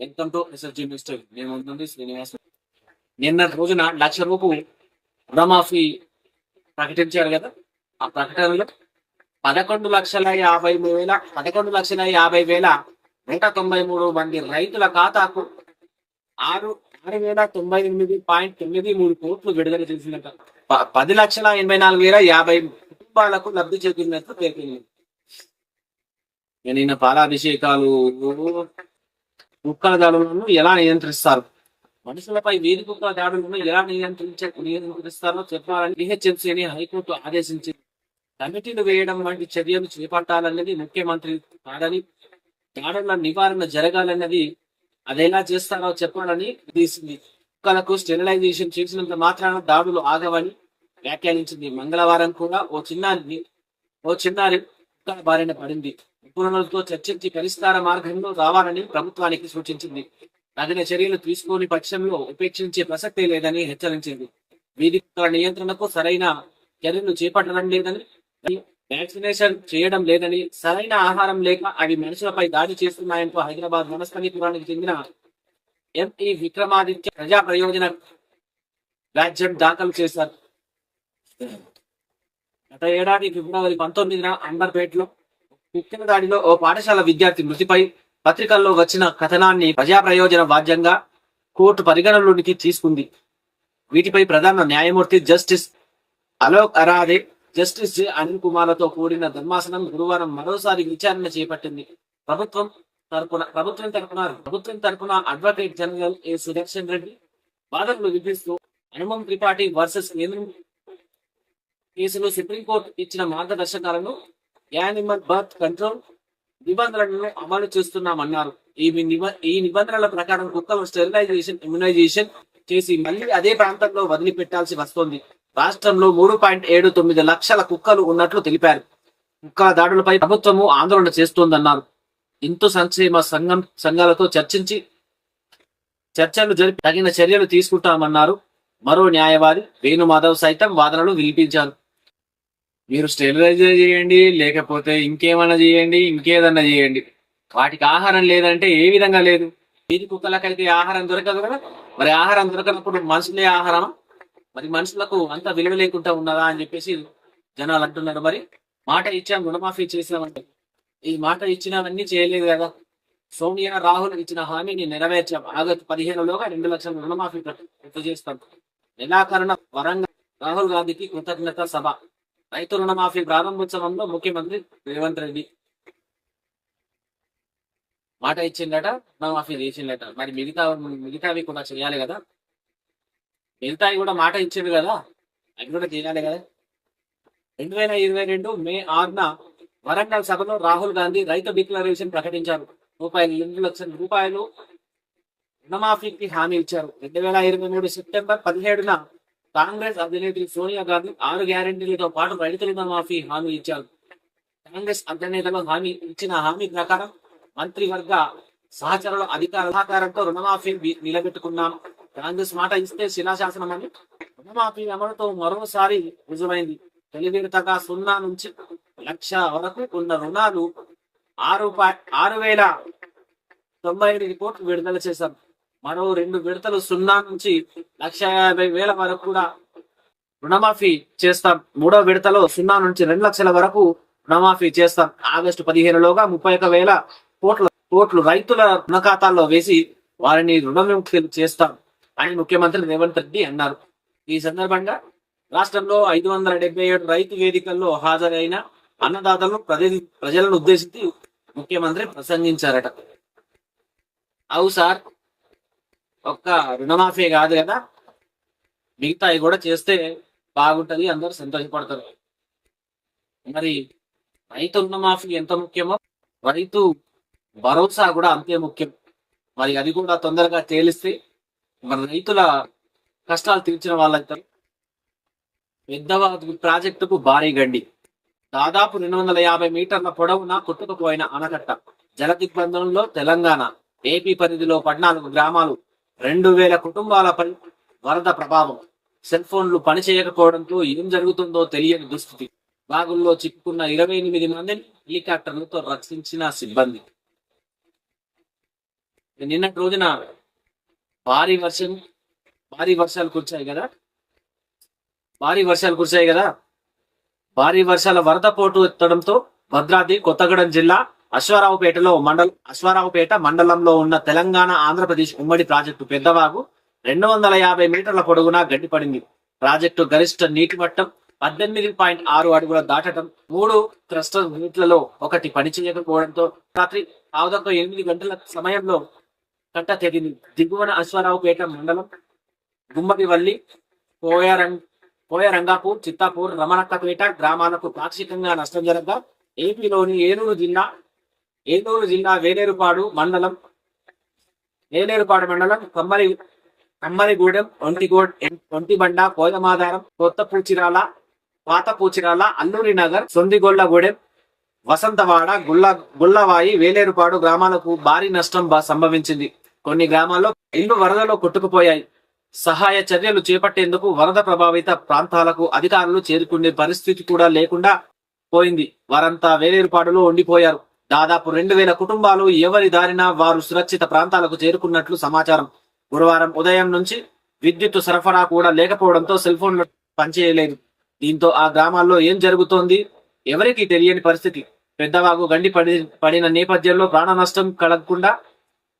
Welcome to SSG mister నేను ఉంటుంది శ్రీనివాస్ నిన్న రోజున లక్ష రూపు రుణమాఫీ ప్రకటించారు కదా ఆ ప్రకటనలో పదకొండు లక్షల యాభై వేల పదకొండు లక్షల యాభై వేల నూట తొంభై మూడు మంది రైతుల ఖాతాకు ఆరు ఆరు వేల తొంభై ఎనిమిది పాయింట్ తొమ్మిది మూడు కోట్లు విడుదల చేసినట్టు. ప- పది లక్షల ఎనభై నాలుగు వేల యాభై కుటుంబాలకు లబ్ధి చేకూరినట్లు పేర్కొంది. నేను నిన్న పాలాభిషేకాలు కుక్కల దాడులను ఎలా నియంత్రిస్తారు? మనుషులపై వీధి కుక్కల దాడులను ఎలా నియంత్రించ నియంత్రిస్తారో చెప్పాలని డిహెచ్ఎంసీని హైకోర్టు ఆదేశించింది. కమిటీలు వేయడం వంటి చర్యలు చేపట్టాలన్నది ముఖ్యమంత్రి కాదని దాడుల నివారణ జరగాలన్నది అదెలా చేస్తారో చెప్పాలని తీసింది కుక్కలకు స్టెరిలైజేషన్ చేసినంత మాత్రాన దాడులు ఆగవని వ్యాఖ్యానించింది. మంగళవారం కూడా ఓ చిన్నారిని ఓ చిన్నారి కుక్కల బారిన పడింది. నిపుణులతో చర్చించి పరిష్కార మార్గంలో రావాలని ప్రభుత్వానికి సూచించింది. తగిన చర్యలు తీసుకోని పక్షంలో ఉపేక్షించే ప్రసక్తే లేదని హెచ్చరించింది. వీధి నియంత్రణకు సరైన చర్యలు చేపట్టడం లేదని వ్యాక్సినేషన్ చేయడం లేదని సరైన ఆహారం లేక అవి మనుషులపై దాడి చేస్తున్నాయంటూ హైదరాబాద్ వనస్పతిపురానికి చెందిన ఎంఈ విక్రమాదిత్య ప్రజా ప్రయోజన వ్యాజ్యం దాఖలు చేశారు. గత ఏడాది ఫిబ్రవరి పంతొమ్మిదిన అంబర్పేటలో కుక్కల దాడిలో ఓ పాఠశాల విద్యార్థి మృతిపై పత్రికల్లో వచ్చిన కథనాన్ని ప్రజా ప్రయోజన వాద్యంగా కోర్టు పరిగణలోనికి తీసుకుంది. వీటిపై ప్రధాన న్యాయమూర్తి justice Alok Aradhe justice J. Anil కుమార్లతో కూడిన ధర్మాసనం గురువారం మరోసారి విచారణ చేపట్టింది. ప్రభుత్వం తరపున ప్రభుత్వం తరపున ప్రభుత్వం తరపున advocate general A. Sudarshan Reddy వాదనలు విధిస్తూ హనుమం త్రిపాఠి వర్సెస్ కేంద్రం కేసులో సుప్రీంకోర్టు ఇచ్చిన మార్గదర్శకాలను యానిమల్ బర్త్ కంట్రోల్ నిబంధనలను అమలు చేస్తున్నామన్నారు. ఈ ఈ నిబంధనల ప్రకారం కుక్కలు స్టెరిలైజేషన్ ఇమ్యునైజేషన్ చేసి మళ్ళీ అదే ప్రాంతంలో వదిలిపెట్టాల్సి వస్తోంది. రాష్ట్రంలో మూడు పాయింట్ ఏడు తొమ్మిది లక్షల కుక్కలు ఉన్నట్లు తెలిపారు. కుక్కల దాడులపై ప్రభుత్వము ఆందోళన చేస్తోందన్నారు. ఇంతు సంక్షేమ సంఘం సంఘాలతో చర్చించి చర్చలు జరిపి తగిన చర్యలు తీసుకుంటామన్నారు. మరో న్యాయవాది వేణుమాధవ్ సైతం వాదనలు వినిపించారు. మీరు స్టెరిలైజ్ చేయండి లేకపోతే ఇంకేమన్నా చేయండి ఇంకేదన్నా చేయండి. వాటికి ఆహారం లేదంటే ఏ విధంగా లేదు. వీధి కుక్కలకైతే ఆహారం దొరకదు కదా? మరి ఆహారం దొరకనప్పుడు మనుషులే ఆహారం మరి మనుషులకు అంత విలువ లేకుండా ఉన్నదా అని చెప్పేసి జనాలు అంటున్నారు. మరి మాట ఇచ్చాం రుణమాఫీ చేసామంటే ఈ మాట ఇచ్చినవన్నీ చేయలేదు కదా? సోనియా రాహుల్ ఇచ్చిన హామీని నెరవేర్చాం. ఆగస్టు పదిహేనులోగా రెండు లక్షల రుణమాఫీ చేస్తాం. నిరాకరణ వరంగల్ రాహుల్ గాంధీకి కృతజ్ఞత సభ. రైతు రుణమాఫీ ప్రారంభోత్సవంలో ముఖ్యమంత్రి రేవంత్ రెడ్డి మాట ఇచ్చిందట రుణమాఫీ చేసిందట మరి మిగతా మిగతావి కూడా చేయాలి కదా. మిగతావి కూడా మాట ఇచ్చింది కదా. అవి కూడా చేయాలి కదా. రెండు వేల ఇరవై రెండు మే ఆరున వరంగల్ సభలో రాహుల్ గాంధీ రైతు డిక్లరేషన్ ప్రకటించారు. రూపాయలు ఎనిమిది లక్షల రూపాయలు రుణమాఫీకి హామీ ఇచ్చారు. రెండు వేల ఇరవై మూడు సెప్టెంబర్ పదిహేడున కాంగ్రెస్ అధినేత్రి సోనియా గాంధీ ఆరు గ్యారంటీలతో పాటు రైతు రుణమాఫీ హామీ ఇచ్చారు. కాంగ్రెస్ అధినేతలు హామీ ఇచ్చిన హామీ ప్రకారం మంత్రివర్గ సహచరుల అధికార సహకారంతో రుణమాఫీ నిలబెట్టుకున్నాం. కాంగ్రెస్ మాట ఇస్తే శిలాశాసనం అని రుణమాఫీ అమలుతో మరోసారి రుజువైంది. తొలివిడతగా సున్నా నుంచి లక్ష వరకు ఉన్న రుణాలు ఆరు ఆరు వేల తొంభై ఎనిమిది కోట్లు విడుదల చేశాం మరో రెండు విడతలు సున్నా నుంచి లక్ష యాభై వేల వరకు కూడా రుణమాఫీ చేస్తాం. మూడో విడతలో సున్నా నుంచి రెండు లక్షల వరకు రుణమాఫీ చేస్తాం. ఆగస్టు పదిహేనులోగా ముప్పై ఒక వేల కోట్ల కోట్లు రైతుల రుణ ఖాతాల్లో వేసి వారిని రుణవిముక్తి చేస్తాం అని ముఖ్యమంత్రి రేవంత్ రెడ్డి అన్నారు. ఈ సందర్భంగా రాష్ట్రంలో ఐదు వందల డెబ్బై ఏడు రైతు వేదికల్లో హాజరైన అన్నదాతలను ప్రజలు ప్రజలను ఉద్దేశించి ముఖ్యమంత్రి ప్రసంగించారట. అవు సార్ ఒక్క రుణమాఫీ కాదు కదా. మిగతాయి కూడా చేస్తే బాగుంటది అందరూ సంతోషపడతారు. మరి రైతు రుణమాఫీ ఎంత ముఖ్యమో రైతు భరోసా కూడా అంతే ముఖ్యం. మరి అది కూడా తొందరగా తేలిస్తే మరి రైతుల కష్టాలు తీర్చిన వాళ్ళైతారు పెద్దవాగు ప్రాజెక్టుకు భారీ గండి దాదాపు రెండు వందల యాభై మీటర్ల పొడవున కొట్టుకుపోయిన ఆనకట్ట జల దిగ్బంధంలో తెలంగాణ ఏపీ పరిధిలో పద్నాలుగు గ్రామాలు రెండు వేల కుటుంబాలపై వరద ప్రభావం. సెల్ ఫోన్లు పనిచేయకపోవడంతో ఏం జరుగుతుందో తెలియని దుస్థితి. బాగుల్లో చిక్కుకున్న ఇరవై ఎనిమిది మందిని హెలికాప్టర్లతో రక్షించిన సిబ్బంది. నిన్నటి రోజున భారీ వర్షం భారీ వర్షాలు కురిచాయి కదా? భారీ వర్షాలు కురిచాయి కదా? భారీ వర్షాల వరద పోటు ఎత్తడంతో భద్రాద్రి కొత్తగూడెం జిల్లా అశ్వారావుపేటలో మండల అశ్వారావుపేట మండలంలో ఉన్న తెలంగాణ ఆంధ్రప్రదేశ్ ఉమ్మడి ప్రాజెక్టు పెద్దవాగు. రెండు వందల యాభై మీటర్ల పొడవునా గడ్డిపడింది ప్రాజెక్టు గరిష్ట నీటి మట్టం పద్దెనిమిది పాయింట్ ఆరు అడుగుల దాటడం మూడు క్లస్టర్ యూనిట్లలో ఒకటి పనిచేయకపోవడంతో రాత్రి దాదాపు ఎనిమిది గంటల సమయంలో కట్ట తెగింది. దిగువన అశ్వారావుపేట మండలం గుమ్మడివల్లి పోయారంగ్ పోయరంగాపూర్ చిత్తాపూర్ రమణక్కపేట గ్రామాలకు పాక్షికంగా నష్టం జరగగా ఏపీలోని ఏలూరు జిల్లా ఏలూరు జిల్లా వేలేరుపాడు మండలం వేలేరుపాడు మండలం కమ్మరి కమ్మరిగూడెం ఒంటిగూడ్ ఒంటిబండ కోదమాధారం కొత్త పూచిరాల పాత పూచిరాల అల్లూరి నగర్ సొందిగొల్లగూడెం వసంతవాడ గుల్ల గుల్లవాయి వేలేరుపాడు గ్రామాలకు భారీ నష్టం సంభవించింది. కొన్ని గ్రామాల్లో ఇల్లు వరదలో కొట్టుకుపోయాయి. సహాయ చర్యలు చేపట్టేందుకు వరద ప్రభావిత ప్రాంతాలకు అధికారులు చేరుకునే పరిస్థితి కూడా లేకుండా పోయింది. వారంతా వేలేరుపాడులో ఉండిపోయారు. దాదాపు రెండు వేల కుటుంబాలు ఎవరి దారిన వారు సురక్షిత ప్రాంతాలకు చేరుకున్నట్లు సమాచారం. గురువారం ఉదయం నుంచి విద్యుత్ సరఫరా కూడా లేకపోవడంతో సెల్ ఫోన్లు పనిచేయలేదు. దీంతో ఆ గ్రామాల్లో ఏం జరుగుతోంది ఎవరికి తెలియని పరిస్థితి. పెద్దవాగు గండి పడి పడిన నేపథ్యంలో ప్రాణ నష్టం కలగకుండా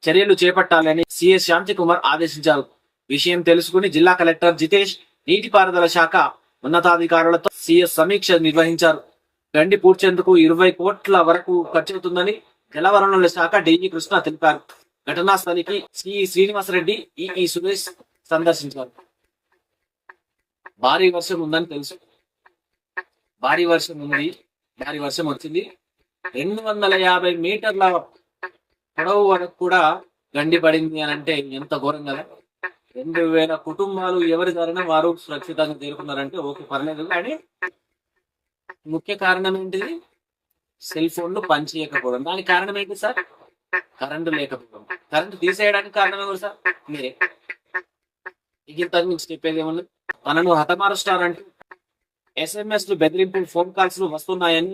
చర్యలు చేపట్టాలని సిఎస్ శాంతికుమార్ ఆదేశించారు. విషయం తెలుసుకుని జిల్లా కలెక్టర్ జితేష్ నీటిపారుదల శాఖ ఉన్నతాధికారులతో సిఎస్ సమీక్ష నిర్వహించారు. గండి పూడ్చేందుకు ఇరవై కోట్ల వరకు ఖర్చవుతుందని జలవనరుల శాఖ డీజీ కృష్ణ తెలిపారు. ఘటనా స్థలికి సి. శ్రీనివాసరెడ్డి ఈఈ సురేష్ సందర్శించారు. భారీ వర్షం ఉందని తెలుసు. భారీ వర్షం ఉంది భారీ వర్షం వచ్చింది. రెండు వందల యాభై మీటర్ల పొడవు వరకు కూడా గండి పడింది అని అంటే ఎంత ఘోరం కదా. రెండు వేల కుటుంబాలు ఎవరి దారిన వారు సురక్షితంగా చేరుకున్నారంటే ఓకే పర్లేదు. కానీ ముఖ్య కారణం ఏంటిది? సెల్ ఫోన్లు పనిచేయకపోవడం. దానికి కారణం ఏంటి సార్? కరెంటు లేకపోవడం. కరెంటు తీసేయడానికి కారణం ఎవరు సార్? మీరే ఇంతకు మించి చెప్పేది ఏమన్నా తనను హతమారుస్తారంటూ ఎస్ఎంఎస్లు బెదిరింపు ఫోన్ కాల్స్లు వస్తున్నాయని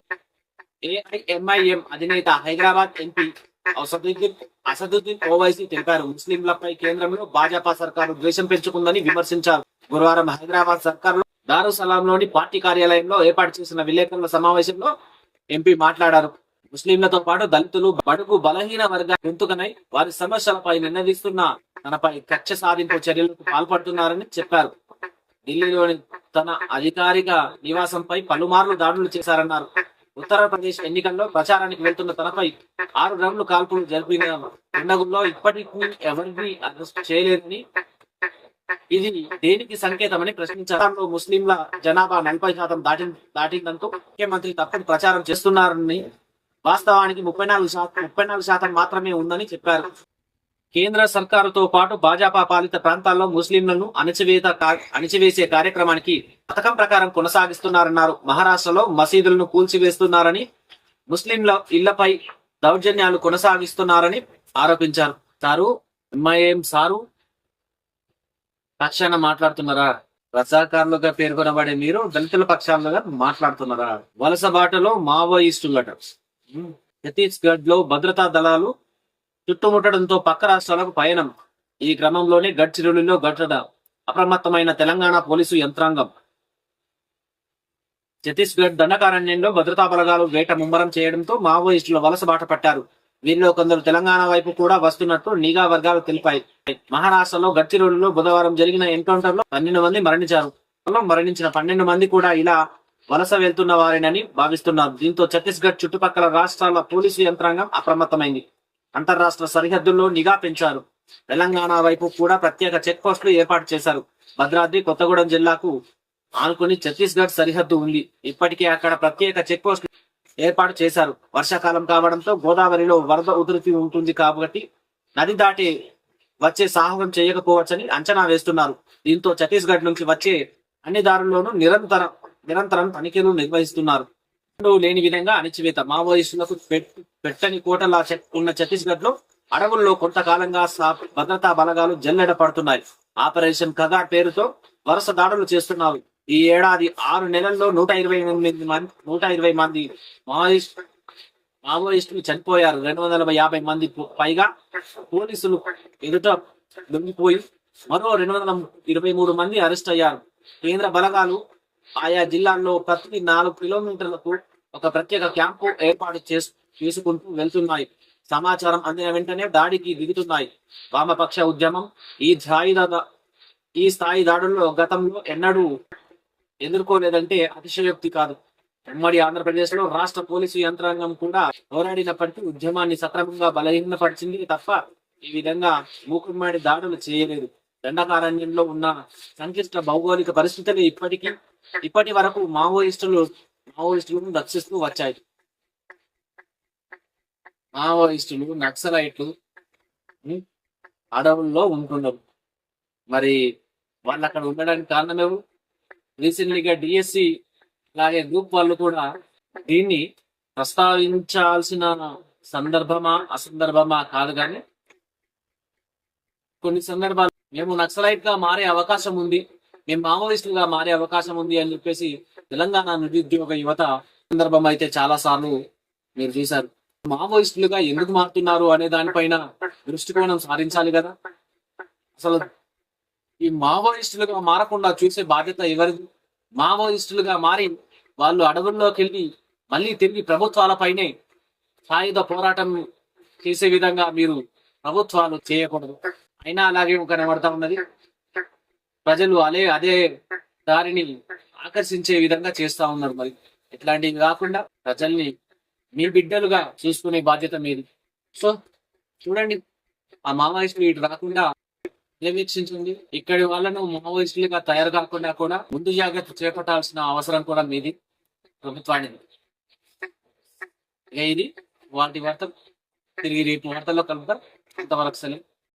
ఏఐఎంఐఎం అధినేత హైదరాబాద్ ఎంపీ అసదుద్దీన్ అసదుద్దీన్ ఓవైసీ తెలిపారు. ముస్లింలపై కేంద్రంలో భాజపా సర్కారు ద్వేషం పెంచుకుందని విమర్శించారు. గురువారం హైదరాబాద్ సర్కారులో దారుసలాంలోని పార్టీ కార్యాలయంలో ఏర్పాటు చేసిన విలేకరుల సమావేశంలో ఎంపీ మాట్లాడారు. ముస్లింలతో పాటు దళితులు బడుగు బలహీన వర్గ గొంతుకనై వారి సమస్యలపై నిన్నదిస్తున్న తనపై కక్ష సాధింపు చర్యలకు పాల్పడుతున్నారని చెప్పారు. ఢిల్లీలోని తన అధికారిక నివాసంపై పలుమార్లు దాడులు చేశారన్నారు. ఉత్తరప్రదేశ్ ఎన్నికల్లో ప్రచారానికి వెళ్తున్న తనపై ఆరు రౌండ్లు కాల్పులు జరిపిన దుండగుల్లో ఇప్పటికీ ఎవరిని అరెస్ట్ చేయలేదని ఇది దేనికి సంకేతమని ప్రశ్నించారు ముస్లింల జనాభా నలభై శాతం దాటి దాటిందంటూ ముఖ్యమంత్రి తప్పని ప్రచారం చేస్తున్నారని వాస్తవానికి ముప్పై నాలుగు శాతం ముప్పై నాలుగు శాతం మాత్రమే ఉందని చెప్పారు. కేంద్ర సర్కారుతో పాటు భాజపా పాలిత ప్రాంతాల్లో ముస్లింలను అణచివేత అణచివేసే కార్యక్రమానికి పథకం ప్రకారం కొనసాగిస్తున్నారన్నారు. మహారాష్ట్రలో మసీదులను కూల్చివేస్తున్నారని ముస్లింల ఇళ్ళపై దౌర్జన్యాలు కొనసాగిస్తున్నారని ఆరోపించారు. సారు ఎంఐఎం సారు పక్షాన మాట్లాడుతున్నారా? రజాకారులుగా పేర్కొనబడే మీరు దళితుల పక్షాలుగా మాట్లాడుతున్నారా? వలస బాటలో మావోయిస్టులట ఛత్తీస్గఢ్లో భద్రతా దళాలు చుట్టుముట్టడంతో పక్క రాష్ట్రాలకు పయనం. ఈ క్రమంలోనే గడ్చిరోలిలో ఘటన అప్రమత్తమైన తెలంగాణ పోలీసు యంత్రాంగం. ఛత్తీస్గఢ్ దండకారణ్యంలో భద్రతా బలగాలు వేట ముమ్మరం చేయడంతో మావోయిస్టుల వలస బాట పట్టారు. వీరిలో కొందరు తెలంగాణ వైపు కూడా వస్తున్నట్టు నిఘా వర్గాలు తెలిపాయి. మహారాష్ట్రలో గడ్చిరోలులో బుధవారం జరిగిన ఎన్కౌంటర్లో పన్నెండు మంది మరణించారు. మరణించిన పన్నెండు మంది కూడా ఇలా వలస వెళ్తున్న వారేనని భావిస్తున్నారు దీంతో ఛత్తీస్గఢ్ చుట్టుపక్కల రాష్ట్రాల పోలీసు యంత్రాంగం అప్రమత్తమైంది. అంతర్రాష్ట్ర సరిహద్దుల్లో నిఘా పెంచారు. తెలంగాణ వైపు కూడా ప్రత్యేక చెక్ పోస్టులు ఏర్పాటు చేశారు. భద్రాద్రి కొత్తగూడెం జిల్లాకు ఆనుకుని ఛత్తీస్గఢ్ సరిహద్దు ఉంది. ఇప్పటికే అక్కడ ప్రత్యేక చెక్ పోస్ట్ ఏర్పాటు చేశారు. వర్షాకాలం కావడంతో గోదావరిలో వరద ఉధృతి ఉంటుంది కాబట్టి నది దాటి వచ్చే సాహసం చేయకపోవచ్చని అంచనా వేస్తున్నారు. దీంతో ఛత్తీస్గఢ్ నుంచి వచ్చే అన్ని దారుల్లోనూ నిరంతరం నిరంతరం తనిఖీలు నిర్వహిస్తున్నారు. లేని విధంగా అణిచివేత మావోయిస్టులకు పెట్- పెట్టని కోటలా ఉన్న ఛత్తీస్గఢ్లో అడవుల్లో కొంతకాలంగా భద్రతా బలగాలు జల్లెడ పడుతున్నాయి. ఆపరేషన్ కగా పేరుతో వరుస దాడులు చేస్తున్నారు. ఈ ఏడాది ఆరు నెలల్లో నూట ఇరవై ఎనిమిది మంది నూట ఇరవై మంది మావోయిస్ట్ మావోయిస్టులు చనిపోయారు. రెండు వందల యాభై మంది పైగా పోలీసులు ఎదుట దొంగిపోయి మరో రెండు వందల ఇరవై మూడు మంది అరెస్ట్ అయ్యారు. కేంద్ర బలగాలు ఆయా జిల్లాల్లో ప్రతి నాలుగు కిలోమీటర్లకు ఒక ప్రత్యేక క్యాంపు ఏర్పాటు చేసు చేసుకుంటూ వెళ్తున్నాయి. సమాచారం అందిన వెంటనే దాడికి దిగుతున్నాయి. వామపక్ష ఉద్యమం ఈ స్థాయి ఈ స్థాయి దాడుల్లో గతంలో ఎన్నడూ ఎదుర్కోలేదంటే అతిశయోక్తి కాదు. ఉమ్మడి ఆంధ్రప్రదేశ్లో రాష్ట్ర పోలీసు యంత్రాంగం కూడా పోరాడినప్పటికీ ఉద్యమాన్ని సక్రమంగా బలహీనపరిచింది తప్ప ఈ విధంగా మూకుమ్మడి దాడులు చేయలేదు. దండకారణ్యంలో ఉన్న సంక్లిష్ట భౌగోళిక పరిస్థితులు ఇప్పటికీ ఇప్పటి వరకు మావోయిస్టులు మావోయిస్టులను రక్షిస్తూ వచ్చాయి. మావోయిస్టులు నక్సలైట్లు అడవుల్లో ఉంటున్నారు. మరి వాళ్ళు అక్కడ ఉండడానికి కారణం ఎవరు? రీసెంట్లీగా డిఎస్సి అలాగే గ్రూప్ వాళ్ళు కూడా దీన్ని ప్రస్తావించాల్సిన సందర్భమా అసందర్భమా కాదు కానీ కొన్ని సందర్భాలు మేము నక్సలైట్గా మారే అవకాశం ఉంది మేము మావోయిస్టులుగా మారే అవకాశం ఉంది అని చెప్పేసి తెలంగాణ నిరుద్యోగ యువత సందర్భం అయితే చాలా సార్లు మీరు చూశారు. మావోయిస్టులుగా ఎందుకు మారుతున్నారు అనే దానిపైన దృష్టికోణం సారించాలి కదా. అసలు ఈ మావోయిస్టులుగా మారకుండా చూసే బాధ్యత ఎవరిది? మావోయిస్టులుగా మారి వాళ్ళు అడవుల్లోకి వెళ్ళి మళ్ళీ తిరిగి ప్రభుత్వాలపైనే సాయుధ పోరాటం చేసే విధంగా మీరు ప్రభుత్వాలు చేయకూడదు. అయినా అలాగే కనబడతా ఉన్నది. ప్రజలు అదే అదే దారిని ఆకర్షించే విధంగా చేస్తా ఉన్నారు మరి. ఇట్లాంటివి కాకుండా ప్రజల్ని మీ బిడ్డలుగా చూసుకునే బాధ్యత మీది. సో చూడండి ఆ మావోయిస్టులు ఇటు రాకుండా వీక్షించండి. ఇక్కడి వాళ్ళను మావోయిస్టులుగా తయారు కాకుండా కూడా ముందు జాగ్రత్త చేపట్టాల్సిన అవసరం కూడా మీది. ప్రభుత్వానికి ఇక ఇది వాటి వార్త. తిరిగి రేపు వార్తల్లో కలుపుతాం అంతవరకు సెలవు.